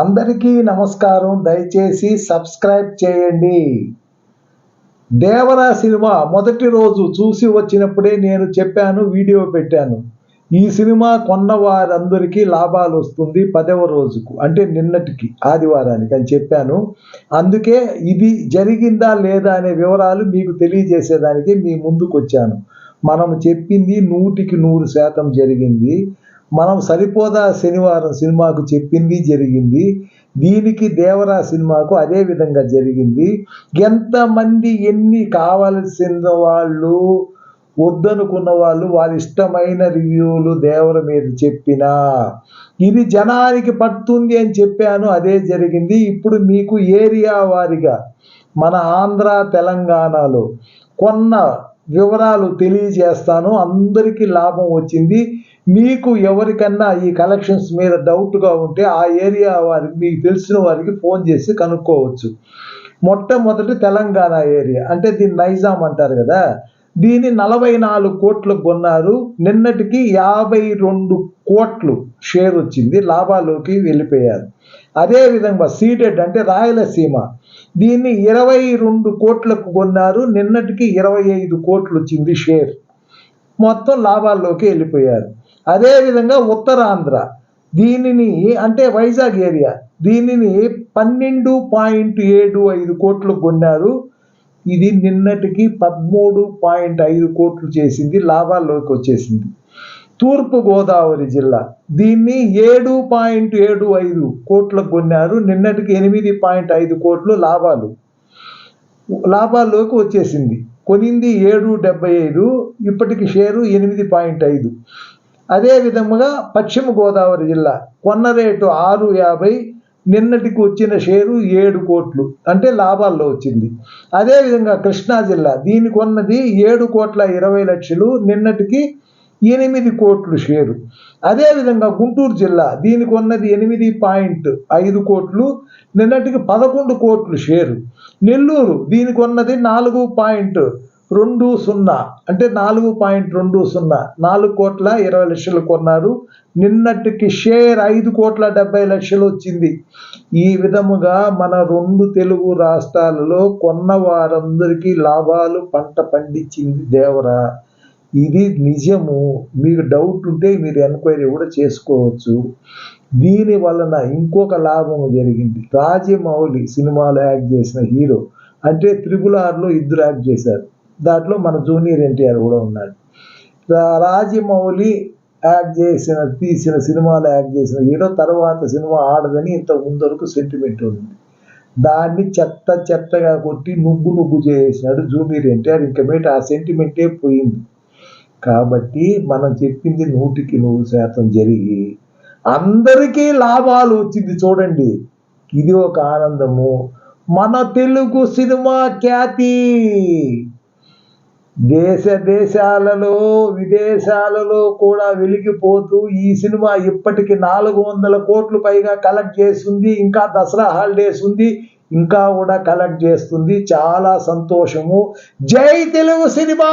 అందరికీ నమస్కారం. దయచేసి సబ్స్క్రైబ్ చేయండి. దేవరా సినిమా మొదటి రోజు చూసి వచ్చినప్పుడే నేను చెప్పాను వీడియో పెట్టాను. ఈ సినిమా కొన్న వారందరికీ లాభాలు వస్తుంది పదవ రోజుకు అంటే నిన్నటికి ఆదివారానికి అని చెప్పాను. అందుకే ఇది జరిగిందా లేదా అనే వివరాలు మీకు తెలియజేసేదానికి మీ ముందుకు వచ్చాను మనం చెప్పింది నూటికి నూరు శాతం జరిగింది. మనం సరిపోదా శనివారం సినిమాకు చెప్పింది జరిగింది. దీనికి దేవరా సినిమాకు అదే విధంగా జరిగింది. ఎంతమంది ఎన్ని కావలసిన వాళ్ళు వద్దనుకున్న వాళ్ళు వారి ఇష్టమైన రివ్యూలు దేవర మీద చెప్పినా ఇది జనానికి పడుతుంది అని చెప్పాను అదే జరిగింది. ఇప్పుడు మీకు ఏరియా వారిగా మన ఆంధ్ర తెలంగాణలో కొన్న వివరాలు తెలియజేస్తాను. అందరికీ లాభం వచ్చింది. మీకు ఎవరికన్నా ఈ కలెక్షన్స్ మీద డౌట్గా ఉంటే ఆ ఏరియా వారికి మీకు తెలిసిన వారికి ఫోన్ చేసి కనుక్కోవచ్చు. మొట్టమొదటి తెలంగాణ ఏరియా. అంటే దీన్ని నైజాం అంటారు కదా. దీన్ని నలభై నాలుగు కోట్లకు కొన్నారు. నిన్నటికి యాభై రెండు కోట్లు షేర్ వచ్చింది. లాభాల్లోకి వెళ్ళిపోయారు. అదేవిధంగా సీటెడ్ అంటే రాయలసీమ. దీన్ని ఇరవై రెండు కోట్లకు కొన్నారు. నిన్నటికి ఇరవై ఐదు కోట్లు వచ్చింది షేర్. మొత్తం లాభాల్లోకి వెళ్ళిపోయారు. అదేవిధంగా ఉత్తరాంధ్ర. దీనిని అంటే వైజాగ్ ఏరియా. దీనిని పన్నెండు పాయింట్ ఏడు ఐదు కోట్లు కొన్నారు. ఇది నిన్నటికి పదమూడు పాయింట్ ఐదు కోట్లు చేసింది లాభాల్లోకి వచ్చేసింది. తూర్పు గోదావరి జిల్లా దీన్ని ఏడు పాయింట్ ఏడు ఐదు కోట్లకు కొన్నారు నిన్నటికి ఎనిమిది పాయింట్ ఐదు కోట్లు లాభాలు. లాభాల్లోకి వచ్చేసింది. కొనింది ఏడు డెబ్బై ఐదు ఇప్పటికి షేరు ఎనిమిది పాయింట్ ఐదు. అదే విధముగా పశ్చిమ గోదావరి జిల్లా కొన్న రేటు ఆరు యాభై నిన్నటికి వచ్చిన షేరు ఏడు కోట్లు. అంటే లాభాల్లో వచ్చింది. అదేవిధంగా కృష్ణా జిల్లా దీనికి కొన్నది ఏడు కోట్ల ఇరవై లక్షలు నిన్నటికి ఎనిమిది కోట్లు షేరు. అదేవిధంగా గుంటూరు జిల్లా దీనికి ఉన్నది ఎనిమిది పాయింట్ ఐదు కోట్లు నిన్నటికి పదకొండు కోట్లు షేరు. నెల్లూరు దీనికి ఉన్నది నాలుగు పాయింట్ రెండు సున్నా అంటే నాలుగు పాయింట్ రెండు సున్నా. నాలుగు కోట్ల ఇరవై లక్షలు కొన్నారు. నిన్నటికి షేర్ ఐదు కోట్ల డెబ్బై లక్షలు వచ్చింది. ఈ విధముగా మన రెండు తెలుగు రాష్ట్రాలలో కొన్న వారందరికీ లాభాలు పంట పండించింది దేవరా. ఇది నిజము. మీకు డౌట్ ఉంటే మీరు ఎంక్వైరీ కూడా చేసుకోవచ్చు. దీని వలన ఇంకొక లాభం జరిగింది. రాజమౌళి సినిమాలో యాక్ట్ చేసిన హీరో అంటే త్రిపుల్ ఆర్లో ఇద్దరు యాక్ట్ చేశారు. దాంట్లో మన జూనియర్ ఎన్టీఆర్ కూడా ఉన్నాడు. రాజమౌళి యాక్ట్ చేసిన తీసిన సినిమాలు యాక్ట్ చేసిన ఏదో తర్వాత సినిమా ఆడదని ఇంత ముందరకు సెంటిమెంట్ ఉంది. దాన్ని చెత్త చెత్తగా కొట్టి నుగ్గు నుగ్గు చేసినాడు జూనియర్ ఎన్టీఆర్. ఇంకా మీద ఆ సెంటిమెంటే పోయింది. కాబట్టి మనం చెప్పింది నూటికి నూరు శాతం జరిగి అందరికీ లాభాలు వచ్చింది చూడండి. ఇది ఒక ఆనందము. మన తెలుగు సినిమా ఖ్యాతి! దేశ దేశాలలో విదేశాలలో కూడా వెలిగిపోతూ ఈ సినిమా ఇప్పటికి నాలుగు వందల కోట్లు పైగా కలెక్ట్ చేస్తుంది ఇంకా దసరా హాలిడేస్ ఉంది ఇంకా కూడా కలెక్ట్ చేస్తుంది. చాలా సంతోషము. జై తెలుగు సినిమా!